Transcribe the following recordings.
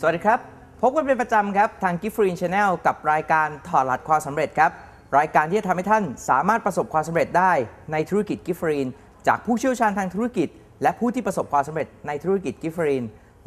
สวัสดีครับ พบกันเป็นประจำครับ ทาง Gift Free Channel กับรายการถอดรหัสความสำเร็จครับ รายการที่จะทำให้ท่านสามารถประสบความสำเร็จได้ในธุรกิจ Gift Free จากผู้เชี่ยวชาญทางธุรกิจ และผู้ที่ประสบความสำเร็จในธุรกิจ Gift Free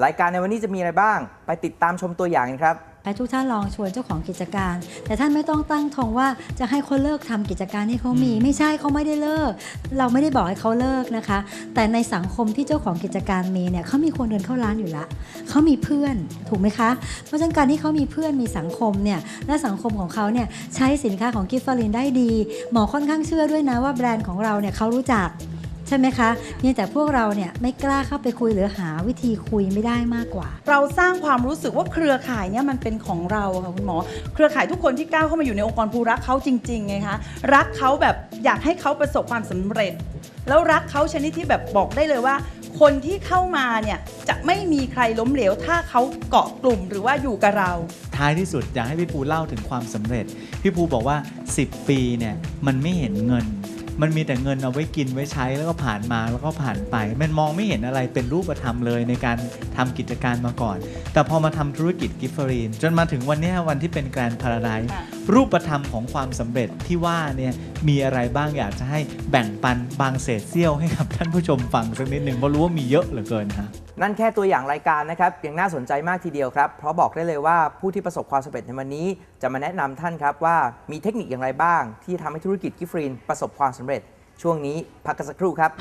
รายการในวันนี้จะมีอะไรบ้าง ไปติดตามชมตัวอย่างกันครับ ให้ทุกท่านลองชวนเจ้าของกิจการ แต่ท่านไม่ต้องตั้งธงว่าจะให้เขาเลิกทำกิจการที่เขามี ไม่ใช่เขาไม่ได้เลิก เราไม่ได้บอกให้เขาเลิกนะคะ แต่ในสังคมที่เจ้าของกิจการมีเนี่ยเขามีคนเดินเข้าร้านอยู่ละเขามีเพื่อนถูกไหมคะ เพราะฉะนั้นการที่เขามีเพื่อนมีสังคมเนี่ยและสังคมของเขาเนี่ยใช้สินค้าของกิฟฟารินได้ดี หมอค่อนข้างเชื่อด้วยนะว่าแบรนด์ของเราเนี่ยเขารู้จัก ใช่ไหมคะเพียงแต่พวกเราเนี่ยไม่กล้าเข้าไปคุยหรือหาวิธีคุยไม่ได้มากกว่า เราสร้างความรู้สึกว่าเครือข่ายเนี่ยมันเป็นของเราค่ะคุณหมอ เครือข่ายทุกคนที่ก้าวเข้ามาอยู่ในองค์กรภูรักเขาจริงๆไงคะรักเขาแบบอยากให้เขาประสบความสำเร็จ แล้วรักเขาชนิดที่แบบบอกได้เลยว่า คนที่เข้ามาเนี่ยจะไม่มีใครล้มเหลว ถ้าเขาเกาะกลุ่มหรือว่าอยู่กับเรา ท้ายที่สุดอยากให้พี่ปูเล่าถึงความสำเร็จ พี่ปูบอกว่า 10 ปีเนี่ยมันไม่เห็นเงิน มันมีแต่เงินเอาไว้กินไว้ใช้แล้วก็ผ่านมาแล้วก็ผ่านไป มันมองไม่เห็นอะไรเป็นรูปธรรมเลยในการทำกิจการมาก่อน แต่พอมาทำธุรกิจกิฟเฟอรีนจนมาถึงวันนี้วันที่เป็นแกรนด์พาราไดค่ะ รูปธรรมของความสำเร็จที่ว่าเนี่ยมีอะไรบ้างอยากจะให้แบ่งปันบางเศษเสี้ยวให้กับท่านผู้ชมฟังสักนิดหนึ่งเพราะรู้ว่ามีเยอะเหลือเกินฮะนั่นแค่ตัวอย่างรายการนะครับยังน่าสนใจมากทีเดียวครับ เพราะบอกได้เลยว่าผู้ที่ประสบความสำเร็จในวันนี้ จะมาแนะนำท่านครับว่ามีเทคนิคอย่างไรบ้าง ที่ทำให้ธุรกิจกิฟฟรีนประสบความสำเร็จ ช่วงนี้พักกันสักครู่ครับ